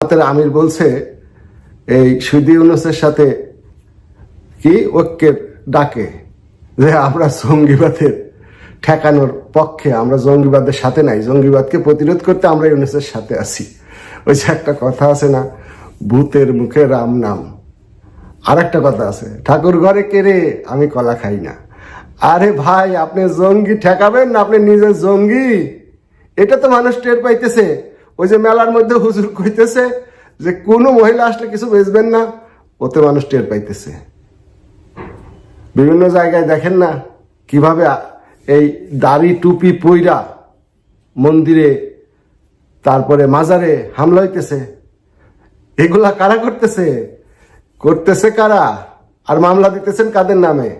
জামাতের আমির বলছে, এই সুদি ইউনুসের সাথে কি ঐক্যের ডাকে যে আমরা জঙ্গিবাদের ঠেকানোর পক্ষে, আমরা জঙ্গিবাদের সাথে নাই, জঙ্গিবাদকে প্রতিরোধ করতে আমরা ইউনুসের সাথে আছি। ওই যে একটা কথা আছে না, ভূতের মুখে রাম নাম। আর একটা কথা আছে, ঠাকুর ঘরে কেড়ে আমি কলা খাই না। আরে ভাই, আপনি জঙ্গি ঠেকাবেন না, আপনি নিজের জঙ্গি। এটা তো মানুষ টের পাইতেছে। ওই যে মেলার মধ্যে হুজুর কইতেছে যে কোনো মহিলা আসলে কিছু বেচবেন না, ওতে মানুষ টের পাইতেছে। বিভিন্ন জায়গায় দেখেন না কীভাবে এই দাড়ি টুপি পইরা মন্দিরে, তারপরে মাজারে হামলা হইতেছে। এগুলা কারা করতেছে? করতেছে কারা? আর মামলা দিতেছেন কাদের নামে?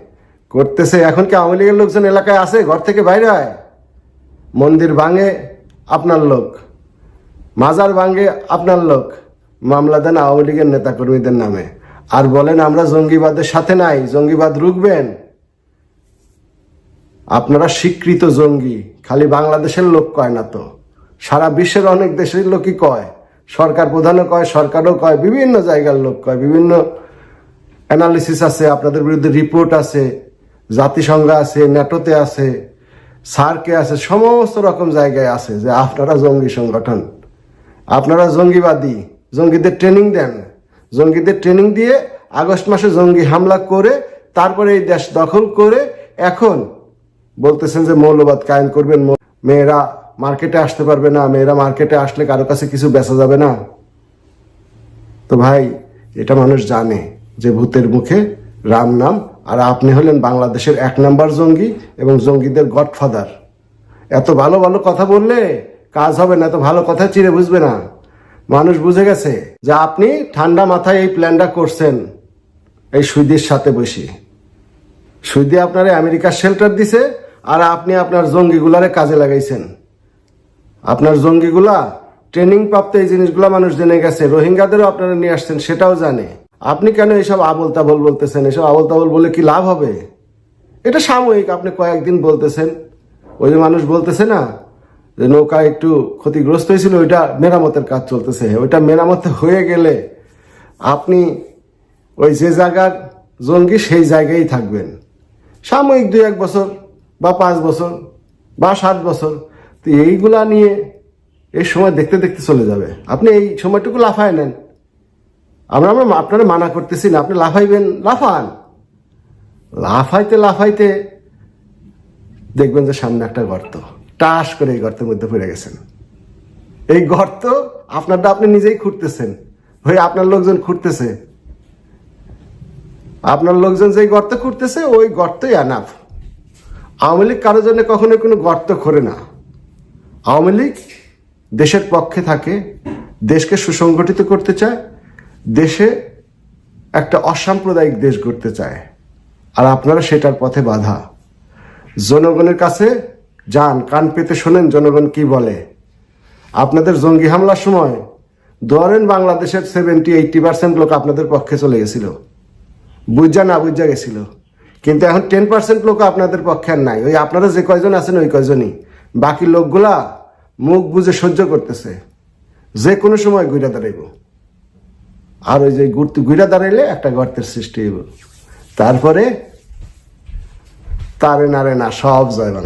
করতেছে, এখন কি আওয়ামী লীগের লোকজন এলাকায় আছে, ঘর থেকে বাইরে হয়? মন্দির ভাঙে, আপনার লোক। মাজার ভাঙে আপনার লোক মামলা দেন আওয়ামী লীগের নেতাকর্মীদের নামে। আর বলেন, আমরা জঙ্গিবাদের সাথে নাই, জঙ্গিবাদ রুখবেন। আপনারা স্বীকৃত জঙ্গি, খালি বাংলাদেশের লোক কয় না তো? সারা বিশ্বের অনেক দেশের লোকই কয়। সরকার প্রধানও কয়, সরকারও কয়, বিভিন্ন জায়গার লোক কয়, বিভিন্ন অ্যানালিসিস আছে, আপনাদের বিরুদ্ধে রিপোর্ট আছে, জাতিসংঘ আছে ন্যাটোতে আছে, সার্কে আছে, সমস্ত রকম জায়গায় আছে যে আপনারা জঙ্গি সংগঠন। আপনারা জঙ্গিবাদী, জঙ্গিদের ট্রেনিং দেন। জঙ্গিদের ট্রেনিং দিয়ে আগস্ট মাসে জঙ্গি হামলা করে তারপরে এই দেশ দখল করে এখন বলতেছেন যে মৌলবাদ কায়েম করবেন মেয়েরা মার্কেটে আসতে পারবে না, মেয়েরা মার্কেটে আসলে কারও কাছে কিছু বেচা যাবে না। তো ভাই, এটা মানুষ জানে যে ভূতের মুখে রাম নাম, আর আপনি হলেন বাংলাদেশের এক নাম্বার জঙ্গি এবং জঙ্গিদের গডফাদার এত ভালো ভালো কথা বললে কাজ হবে না এত ভালো কথা চিরে বুঝবে না। মানুষ বুঝে গেছে যে আপনি ঠান্ডা মাথায় এই প্ল্যানটা করছেন, এই সুইদির সাথে বসে। সুইদি আপনারে আমেরিকার শেল্টার দিছে আর আপনি আপনার জঙ্গিগুলারে কাজে লাগাইছেন। আপনার জঙ্গিগুলা ট্রেনিং প্রাপ্ত এই জিনিসগুলা মানুষ জেনে গেছে, রোহিঙ্গাদেরও আপনারা নিয়ে আসছেন, সেটাও জানে। আপনি কেন এসব আবল তাবল বলতেছেন? এসব আবল তাবল বলে কি লাভ হবে? এটা সাময়িক, আপনি কয়েকদিন বলতেছেন। ওই মানুষ বলতেছে না যে নৌকা একটু ক্ষতিগ্রস্ত হয়েছিল, ওইটা মেরামতের কাজ চলতেছে। ওইটা মেরামত হয়ে গেলে আপনি ওই যে জায়গার জঙ্গি সেই জায়গায় থাকবেন। সাময়িক দুই এক বছর বা পাঁচ বছর বা সাত বছর, তো এইগুলা নিয়ে এই সময় দেখতে দেখতে চলে যাবে। আপনি এই সময়টুকু লাফায় নেন। আমরা আমরা আপনারা মানা করতেছি না, আপনি লাফাইবেন, লাফান। লাফাইতে লাফাইতে দেখবেন যে সামনে একটা গর্ত। টাস করে এই গর্তের মধ্যে পড়ে গেছেন। এই গর্ত আপনারটা আপনি নিজেই খুঁড়তেছেন। হয়ে আপনার লোকজন খুঁড়তেছে। আপনার লোকজন যেই গর্ত খুঁড়তেছে, ওই গর্তই আনাফ। আওয়ামী লীগ কারোর জন্য কখনো কোনো গর্ত খোরে না। আওয়ামী লীগ দেশের পক্ষে থাকে, দেশকে সুসংগঠিত করতে চায়, দেশে একটা অসাম্প্রদায়িক দেশ গড়তে চায়। আর আপনারা সেটার পথে বাধা। জনগণের কাছে যান, কান পেতে শোনেন, জনগণ কি বলে? আপনাদের জঙ্গি হামলার সময় ধরেন বাংলাদেশের সেভেন্টি এইটি পার্সেন্ট লোক আপনাদের পক্ষে চলে গেছিল। বুঝা না বুঝা গেছিল। কিন্তু এখন টেন পার্সেন্ট লোক আপনাদের পক্ষে আর নাই। ওই আপনারা যে কয়জন আছেন, ওই কয়জনই। বাকি লোকগুলা মুখ বুঝে সহ্য করতেছে। যে কোনো সময় ঘুরে দাঁড়াইব। আর ওই যে ঘুরতে, ঘুরে দাঁড়াইলে একটা গর্তের সৃষ্টি হইব। তারপরে তারে নারে না, সব জয় বাংলা।